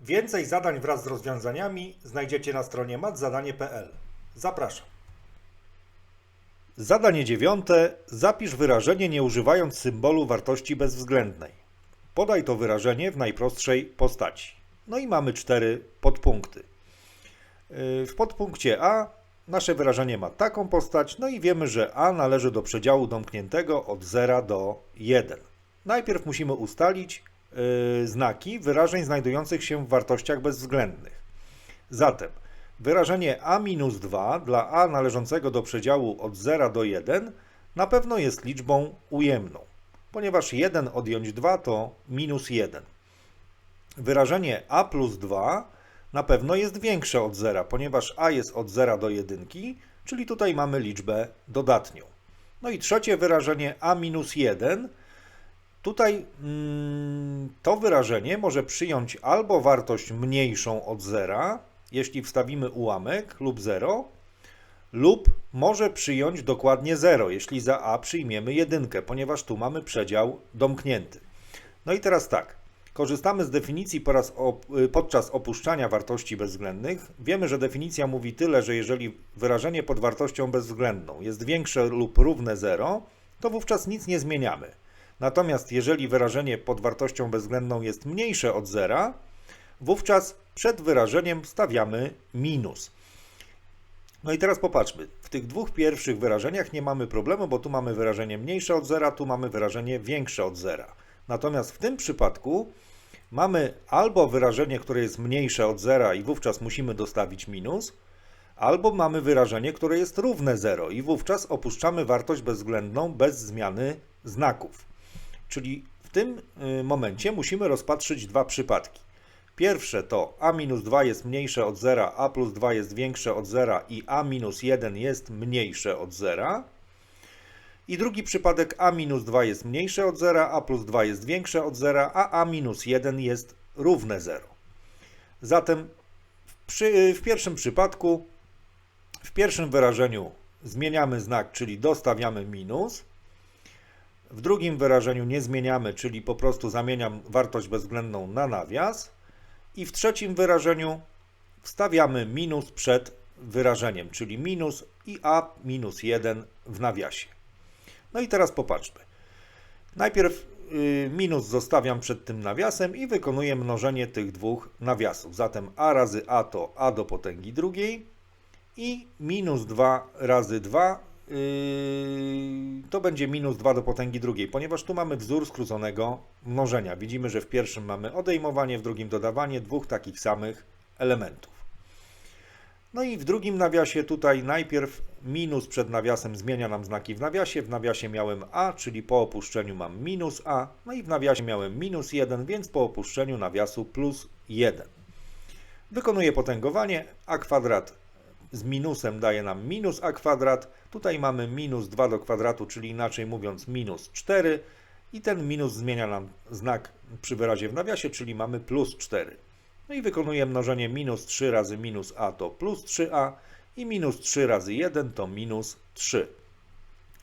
Więcej zadań wraz z rozwiązaniami znajdziecie na stronie matzadanie.pl. Zapraszam. Zadanie dziewiąte. Zapisz wyrażenie nie używając symbolu wartości bezwzględnej. Podaj to wyrażenie w najprostszej postaci. No i mamy cztery podpunkty. Yy, W podpunkcie A nasze wyrażenie ma taką postać, no i wiemy, że A należy do przedziału domkniętego od 0 do 1. Najpierw musimy ustalić znaki wyrażeń znajdujących się w wartościach bezwzględnych. Zatem wyrażenie a minus 2 dla a należącego do przedziału od 0 do 1 na pewno jest liczbą ujemną, ponieważ 1 odjąć 2 to minus 1. Wyrażenie a plus 2 na pewno jest większe od 0, ponieważ a jest od 0 do 1, czyli tutaj mamy liczbę dodatnią. No i trzecie wyrażenie a minus 1 Tutaj mm, to wyrażenie może przyjąć albo wartość mniejszą od zera, jeśli wstawimy ułamek lub 0, lub może przyjąć dokładnie 0, jeśli za a przyjmiemy jedynkę, ponieważ tu mamy przedział domknięty. No i teraz tak, korzystamy z definicji op- podczas opuszczania wartości bezwzględnych. Wiemy, że definicja mówi tyle, że jeżeli wyrażenie pod wartością bezwzględną jest większe lub równe 0, to wówczas nic nie zmieniamy. Natomiast jeżeli wyrażenie pod wartością bezwzględną jest mniejsze od zera, wówczas przed wyrażeniem stawiamy minus. No i teraz popatrzmy. W tych dwóch pierwszych wyrażeniach nie mamy problemu, bo tu mamy wyrażenie mniejsze od zera, tu mamy wyrażenie większe od zera. Natomiast w tym przypadku mamy albo wyrażenie, które jest mniejsze od zera i wówczas musimy dostawić minus, albo mamy wyrażenie, które jest równe 0 i wówczas opuszczamy wartość bezwzględną bez zmiany znaków. Czyli w tym y, momencie musimy rozpatrzyć dwa przypadki. Pierwsze to a minus 2 jest mniejsze od 0, a plus 2 jest większe od 0 i a minus 1 jest mniejsze od 0. I drugi przypadek a minus 2 jest mniejsze od 0, a plus 2 jest większe od 0, a a minus 1 jest równe 0. Zatem przy, w pierwszym przypadku, w pierwszym wyrażeniu zmieniamy znak, czyli dostawiamy minus. W drugim wyrażeniu nie zmieniamy, czyli po prostu zamieniam wartość bezwzględną na nawias. I w trzecim wyrażeniu wstawiamy minus przed wyrażeniem, czyli minus i a minus 1 w nawiasie. No i teraz popatrzmy. Najpierw y, minus zostawiam przed tym nawiasem i wykonuję mnożenie tych dwóch nawiasów. Zatem a razy a to a do potęgi drugiej i minus 2 razy 2 yy, to będzie minus 2 do potęgi drugiej, ponieważ tu mamy wzór skróconego mnożenia. Widzimy, że w pierwszym mamy odejmowanie, w drugim dodawanie dwóch takich samych elementów. No i w drugim nawiasie tutaj najpierw minus przed nawiasem zmienia nam znaki w nawiasie. W nawiasie miałem a, czyli po opuszczeniu mam minus a, no i w nawiasie miałem minus 1, więc po opuszczeniu nawiasu plus 1. Wykonuję potęgowanie, a kwadrat z minusem daje nam minus a kwadrat. Tutaj mamy minus 2 do kwadratu, czyli inaczej mówiąc minus 4 i ten minus zmienia nam znak przy wyrazie w nawiasie, czyli mamy plus 4. No i wykonuję mnożenie minus 3 razy minus a to plus 3a i minus 3 razy 1 to minus 3.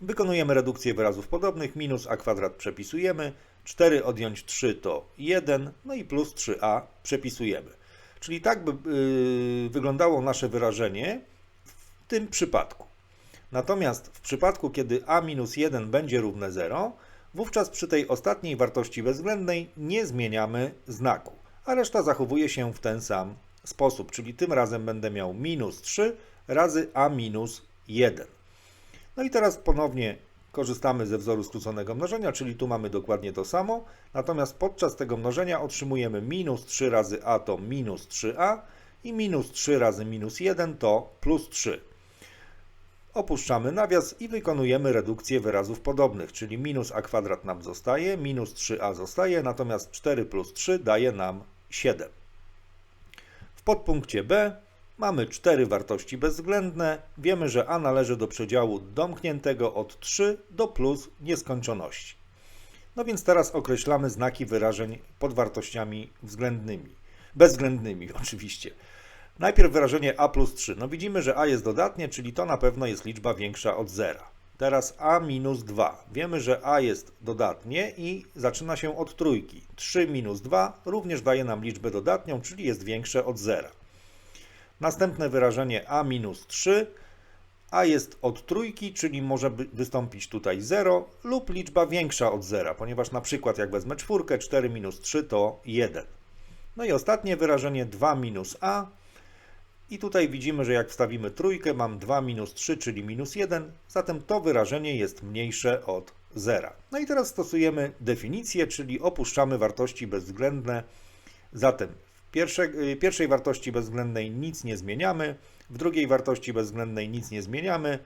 Wykonujemy redukcję wyrazów podobnych, minus a kwadrat przepisujemy, 4 odjąć 3 to 1, no i plus 3a przepisujemy. Czyli tak by yy, wyglądało nasze wyrażenie w tym przypadku. Natomiast w przypadku, kiedy a minus 1 będzie równe 0, wówczas przy tej ostatniej wartości bezwzględnej nie zmieniamy znaku, a reszta zachowuje się w ten sam sposób, czyli tym razem będę miał minus 3 razy a minus 1. No i teraz ponownie korzystamy ze wzoru skróconego mnożenia, czyli tu mamy dokładnie to samo, natomiast podczas tego mnożenia otrzymujemy minus 3 razy a to minus 3a i minus 3 razy minus 1 to plus 3. Opuszczamy nawias i wykonujemy redukcję wyrazów podobnych, czyli minus a kwadrat nam zostaje, minus 3a zostaje, natomiast 4 plus 3 daje nam 7. W podpunkcie B mamy cztery wartości bezwzględne. Wiemy, że a należy do przedziału domkniętego od 3 do plus nieskończoności. No więc teraz określamy znaki wyrażeń pod wartościami względnymi. Bezwzględnymi oczywiście. Najpierw wyrażenie a plus 3. No widzimy, że a jest dodatnie, czyli to na pewno jest liczba większa od zera. Teraz a minus 2. Wiemy, że a jest dodatnie i zaczyna się od trójki. 3 minus 2 również daje nam liczbę dodatnią, czyli jest większe od zera. Następne wyrażenie a minus 3. a jest od trójki, czyli może wystąpić tutaj 0 lub liczba większa od zera, ponieważ na przykład jak wezmę czwórkę, 4 minus 3 to 1. No i ostatnie wyrażenie 2 minus a. I tutaj widzimy, że jak wstawimy trójkę, mam 2 minus 3, czyli minus 1, zatem to wyrażenie jest mniejsze od zera. No i teraz stosujemy definicję, czyli opuszczamy wartości bezwzględne. Zatem pierwsze, y, pierwszej wartości bezwzględnej nic nie zmieniamy, w drugiej wartości bezwzględnej nic nie zmieniamy,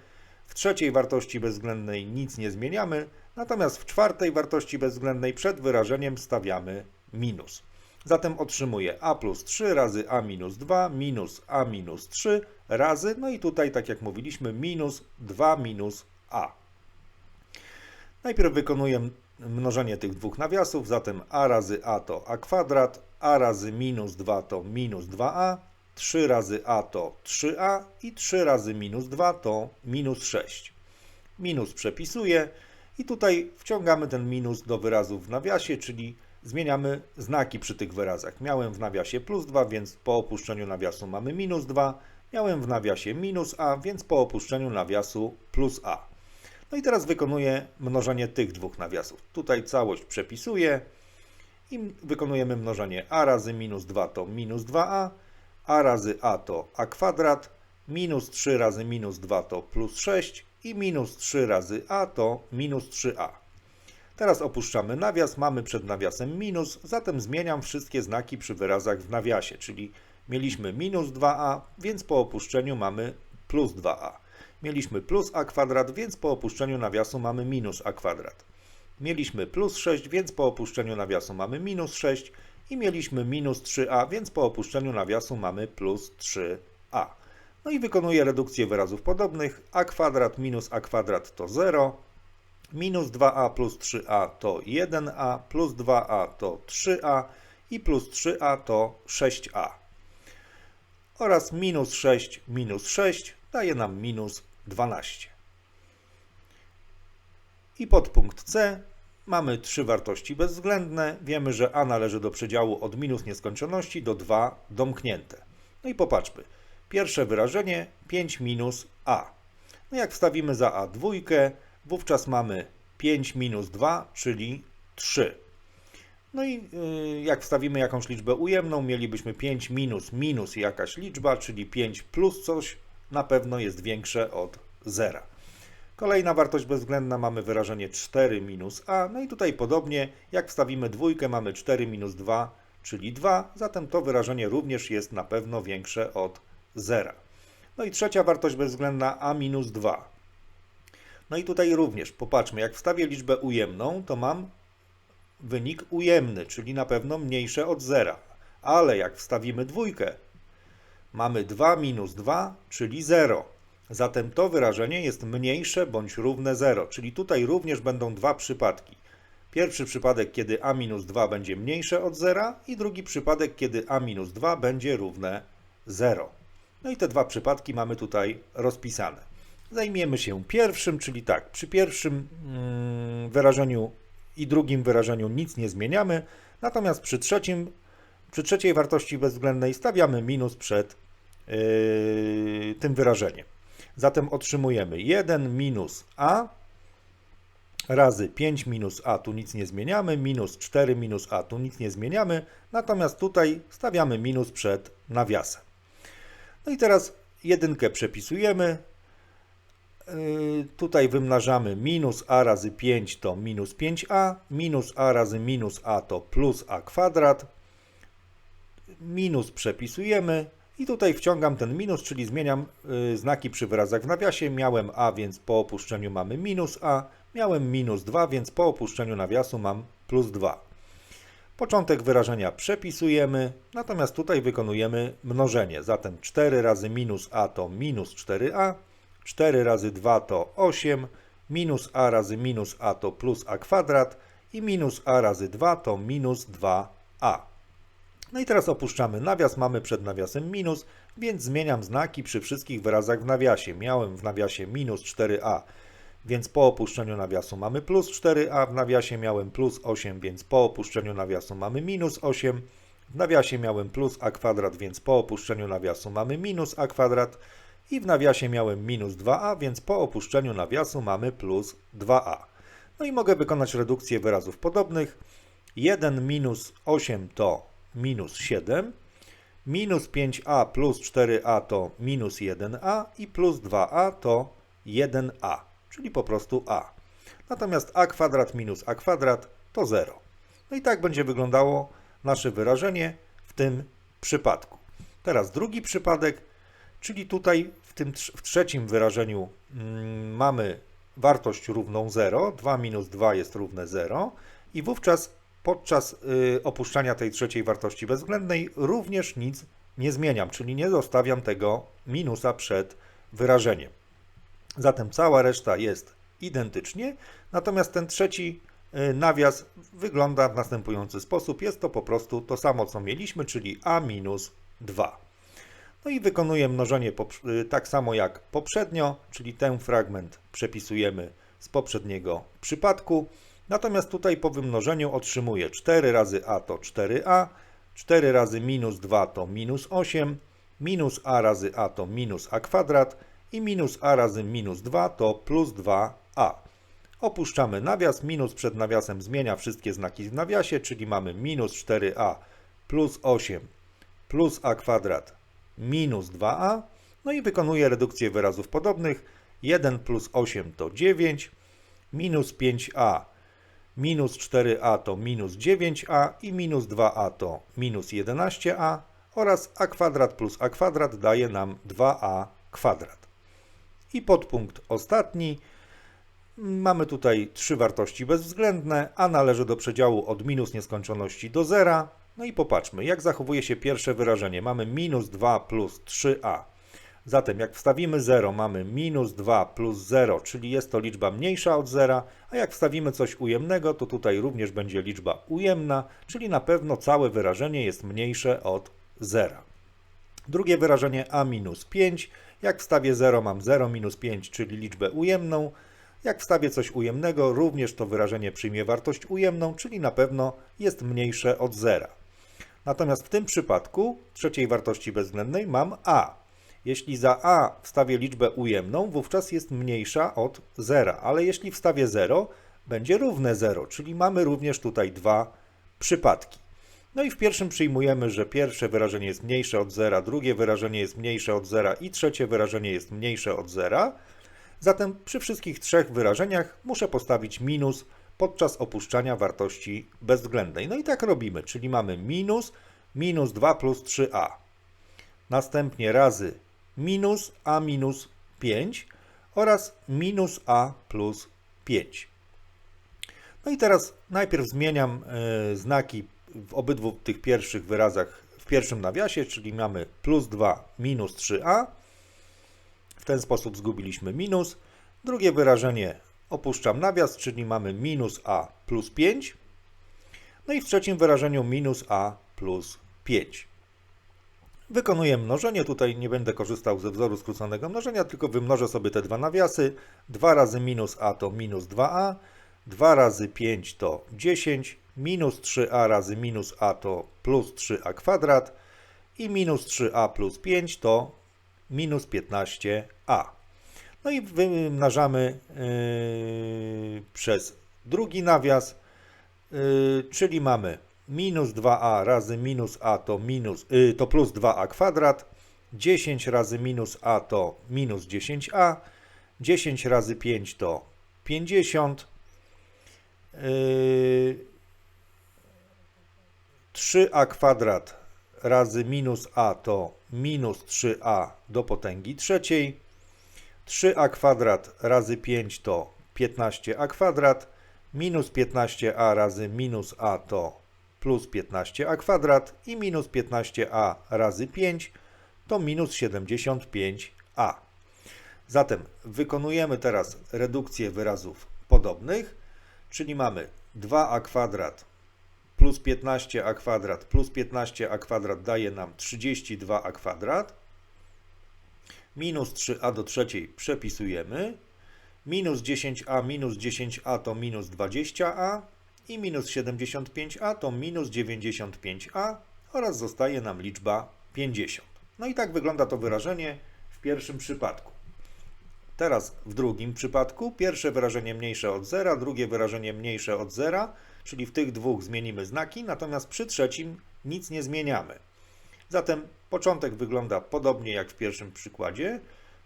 w trzeciej wartości bezwzględnej nic nie zmieniamy, natomiast w czwartej wartości bezwzględnej przed wyrażeniem stawiamy minus. Zatem otrzymuję a plus 3 razy a minus 2 minus a minus 3 razy, no i tutaj, tak jak mówiliśmy, minus 2 minus a. Najpierw wykonuję mnożenie tych dwóch nawiasów, zatem a razy a to a kwadrat, a razy minus 2 to minus 2a, 3 razy a to 3a i 3 razy minus 2 to minus 6. Minus przepisuję i tutaj wciągamy ten minus do wyrazów w nawiasie, czyli zmieniamy znaki przy tych wyrazach. Miałem w nawiasie plus 2, więc po opuszczeniu nawiasu mamy minus 2. Miałem w nawiasie minus a, więc po opuszczeniu nawiasu plus a. No i teraz wykonuję mnożenie tych dwóch nawiasów. Tutaj całość przepisuję i wykonujemy mnożenie a razy minus 2 to minus 2a, a razy a to a kwadrat, minus 3 razy minus 2 to plus 6 i minus 3 razy a to minus 3a. Teraz opuszczamy nawias, mamy przed nawiasem minus, zatem zmieniam wszystkie znaki przy wyrazach w nawiasie, czyli mieliśmy minus 2a, więc po opuszczeniu mamy plus 2a. Mieliśmy plus a kwadrat, więc po opuszczeniu nawiasu mamy minus a kwadrat. Mieliśmy plus 6, więc po opuszczeniu nawiasu mamy minus 6 i mieliśmy minus 3a, więc po opuszczeniu nawiasu mamy plus 3a. No i wykonuję redukcję wyrazów podobnych. a kwadrat minus a kwadrat to 0, minus 2a plus 3a to 1a, plus 2a to 3a i plus 3a to 6a. Oraz minus 6 minus 6 daje nam minus 12. I podpunkt C mamy trzy wartości bezwzględne. Wiemy, że a należy do przedziału od minus nieskończoności do 2 domknięte. No i popatrzmy. Pierwsze wyrażenie 5 minus a. No jak wstawimy za a dwójkę, wówczas mamy 5 minus 2, czyli 3. No i y, jak wstawimy jakąś liczbę ujemną, mielibyśmy 5 minus minus jakaś liczba, czyli 5 plus coś, na pewno jest większe od zera. Kolejna wartość bezwzględna mamy wyrażenie 4 minus a, no i tutaj podobnie, jak wstawimy dwójkę, mamy 4 minus 2, czyli 2, zatem to wyrażenie również jest na pewno większe od zera. No i trzecia wartość bezwzględna a minus 2. No i tutaj również, popatrzmy, jak wstawię liczbę ujemną, to mam wynik ujemny, czyli na pewno mniejsze od zera. Ale jak wstawimy dwójkę, mamy 2 minus 2, czyli 0. Zatem to wyrażenie jest mniejsze bądź równe 0, czyli tutaj również będą dwa przypadki. Pierwszy przypadek, kiedy a minus 2 będzie mniejsze od 0 i drugi przypadek, kiedy a minus 2 będzie równe 0. No i te dwa przypadki mamy tutaj rozpisane. Zajmiemy się pierwszym, czyli tak, przy pierwszym mm, wyrażeniu i drugim wyrażeniu nic nie zmieniamy, natomiast przy trzecim, przy trzeciej wartości bezwzględnej stawiamy minus przed yy, tym wyrażeniem. Zatem otrzymujemy 1 minus a razy 5 minus a, tu nic nie zmieniamy, minus 4 minus a, tu nic nie zmieniamy, natomiast tutaj stawiamy minus przed nawiasem. No i teraz jedynkę przepisujemy, Yy, Tutaj wymnażamy minus a razy 5 to minus 5a, minus a razy minus a to plus a kwadrat, minus przepisujemy i tutaj wciągam ten minus, czyli zmieniam y, znaki przy wyrazach w nawiasie. Miałem a, więc po opuszczeniu mamy minus a, miałem minus 2, więc po opuszczeniu nawiasu mam plus 2. Początek wyrażenia przepisujemy, natomiast tutaj wykonujemy mnożenie. Zatem 4 razy minus a to minus 4a, 4 razy 2 to 8, minus a razy minus a to plus a kwadrat i minus a razy 2 to minus 2a. No i teraz opuszczamy nawias, mamy przed nawiasem minus, więc zmieniam znaki przy wszystkich wyrazach w nawiasie. Miałem w nawiasie minus 4a, więc po opuszczeniu nawiasu mamy plus 4a, w nawiasie miałem plus 8, więc po opuszczeniu nawiasu mamy minus 8, w nawiasie miałem plus a kwadrat, więc po opuszczeniu nawiasu mamy minus a kwadrat i w nawiasie miałem minus 2a, więc po opuszczeniu nawiasu mamy plus 2a. No i mogę wykonać redukcję wyrazów podobnych. 1 minus 8 to minus 7, minus 5a plus 4a to minus 1a i plus 2a to 1a, czyli po prostu a. Natomiast a kwadrat minus a kwadrat to 0. No i tak będzie wyglądało nasze wyrażenie w tym przypadku. Teraz drugi przypadek, czyli tutaj w tym w trzecim wyrażeniu mm, mamy wartość równą 0, 2 minus 2 jest równe 0 i wówczas podczas y, opuszczania tej trzeciej wartości bezwzględnej również nic nie zmieniam, czyli nie zostawiam tego minusa przed wyrażeniem. Zatem cała reszta jest identycznie, natomiast ten trzeci y, nawias wygląda w następujący sposób. Jest to po prostu to samo, co mieliśmy, czyli a minus 2. No i wykonuję mnożenie y, tak samo jak poprzednio, czyli ten fragment przepisujemy z poprzedniego przypadku. Natomiast tutaj po wymnożeniu otrzymuję 4 razy a to 4a, 4 razy minus 2 to minus 8, minus a razy a to minus a kwadrat i minus a razy minus 2 to plus 2a. Opuszczamy nawias, minus przed nawiasem zmienia wszystkie znaki w nawiasie, czyli mamy minus 4a plus 8 plus a kwadrat minus 2a. No i wykonuję redukcję wyrazów podobnych. 1 plus 8 to 9, minus 5a minus 4a to minus 9a i minus 2a to minus 11a oraz a kwadrat plus a kwadrat daje nam 2a kwadrat. I podpunkt ostatni. Mamy tutaj trzy wartości bezwzględne, a należy do przedziału od minus nieskończoności do zera. No i popatrzmy, jak zachowuje się pierwsze wyrażenie. Mamy minus 2 plus 3a. Zatem jak wstawimy 0, mamy minus 2 plus 0, czyli jest to liczba mniejsza od 0, a jak wstawimy coś ujemnego, to tutaj również będzie liczba ujemna, czyli na pewno całe wyrażenie jest mniejsze od 0. Drugie wyrażenie a minus 5. Jak wstawię 0, mam 0 minus 5, czyli liczbę ujemną. Jak wstawię coś ujemnego, również to wyrażenie przyjmie wartość ujemną, czyli na pewno jest mniejsze od 0. Natomiast w tym przypadku trzeciej wartości bezwzględnej mam a. Jeśli za a wstawię liczbę ujemną, wówczas jest mniejsza od 0, ale jeśli wstawię 0, będzie równe 0, czyli mamy również tutaj dwa przypadki. No i w pierwszym przyjmujemy, że pierwsze wyrażenie jest mniejsze od 0, drugie wyrażenie jest mniejsze od 0 i trzecie wyrażenie jest mniejsze od 0. Zatem przy wszystkich trzech wyrażeniach muszę postawić minus podczas opuszczania wartości bezwzględnej. No i tak robimy, czyli mamy minus, minus 2 plus 3a. Następnie razy minus a minus 5 oraz minus a plus 5. No i teraz najpierw zmieniam e, znaki w obydwu tych pierwszych wyrazach w pierwszym nawiasie, czyli mamy plus 2 minus 3a. W ten sposób zgubiliśmy minus. Drugie wyrażenie opuszczam nawias, czyli mamy minus a plus 5. No i w trzecim wyrażeniu minus a plus 5. Wykonuję mnożenie, tutaj nie będę korzystał ze wzoru skróconego mnożenia, tylko wymnożę sobie te dwa nawiasy. 2 razy minus a to minus 2a, 2 razy 5 to 10, minus 3a razy minus a to plus 3a kwadrat i minus 3a plus 5 to minus 15a. No i wymnażamy yy, przez drugi nawias, yy, czyli mamy minus 2a razy minus a to, minus, yy, to plus 2a kwadrat, 10 razy minus a to minus 10a, 10 razy 5 to 50, yy, 3a kwadrat razy minus a to minus 3a do potęgi trzeciej, 3a kwadrat razy 5 to 15a kwadrat, minus 15a razy minus a to plus 15a kwadrat i minus 15a razy 5 to minus 75a. Zatem wykonujemy teraz redukcję wyrazów podobnych, czyli mamy 2a kwadrat plus 15a kwadrat plus 15a kwadrat daje nam 32a kwadrat. Minus 3a do trzeciej przepisujemy Minus 10a minus 10a to minus 20a i minus 75a to minus 95a oraz zostaje nam liczba 50. No i tak wygląda to wyrażenie w pierwszym przypadku. Teraz w drugim przypadku pierwsze wyrażenie mniejsze od zera, drugie wyrażenie mniejsze od zera, czyli w tych dwóch zmienimy znaki, natomiast przy trzecim nic nie zmieniamy. Zatem początek wygląda podobnie jak w pierwszym przykładzie,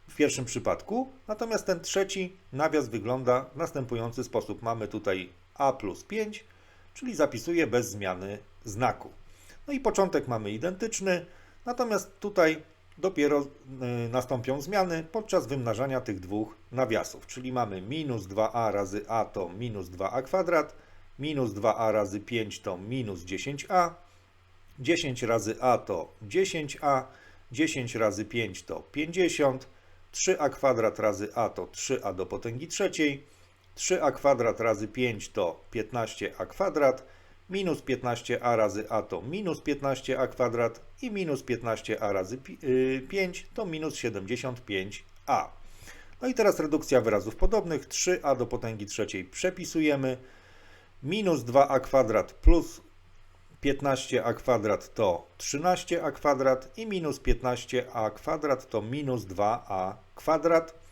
w pierwszym przypadku, natomiast ten trzeci nawias wygląda w następujący sposób. Mamy tutaj a plus 5, czyli zapisuję bez zmiany znaku. No i początek mamy identyczny, natomiast tutaj dopiero y, nastąpią zmiany podczas wymnażania tych dwóch nawiasów, czyli mamy minus 2a razy a to minus 2a kwadrat, minus 2a razy 5 to minus 10a, 10 razy a to 10a, 10 razy 5 to 50, 3a kwadrat razy a to 3a do potęgi trzeciej, 3a kwadrat razy 5 to 15a kwadrat, minus 15a razy a to minus 15a kwadrat i minus 15a razy pi- y, 5 to minus 75a. No i teraz redukcja wyrazów podobnych. 3a do potęgi trzeciej przepisujemy. Minus 2a kwadrat plus 15a kwadrat to 13a kwadrat i minus 15a kwadrat to minus 2a kwadrat.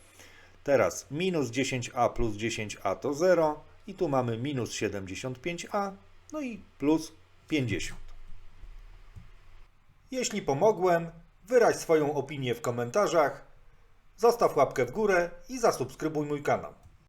Teraz minus 10a plus 10a to 0 i tu mamy minus 75a, no i plus 50. Jeśli pomogłem, wyraź swoją opinię w komentarzach, zostaw łapkę w górę i zasubskrybuj mój kanał.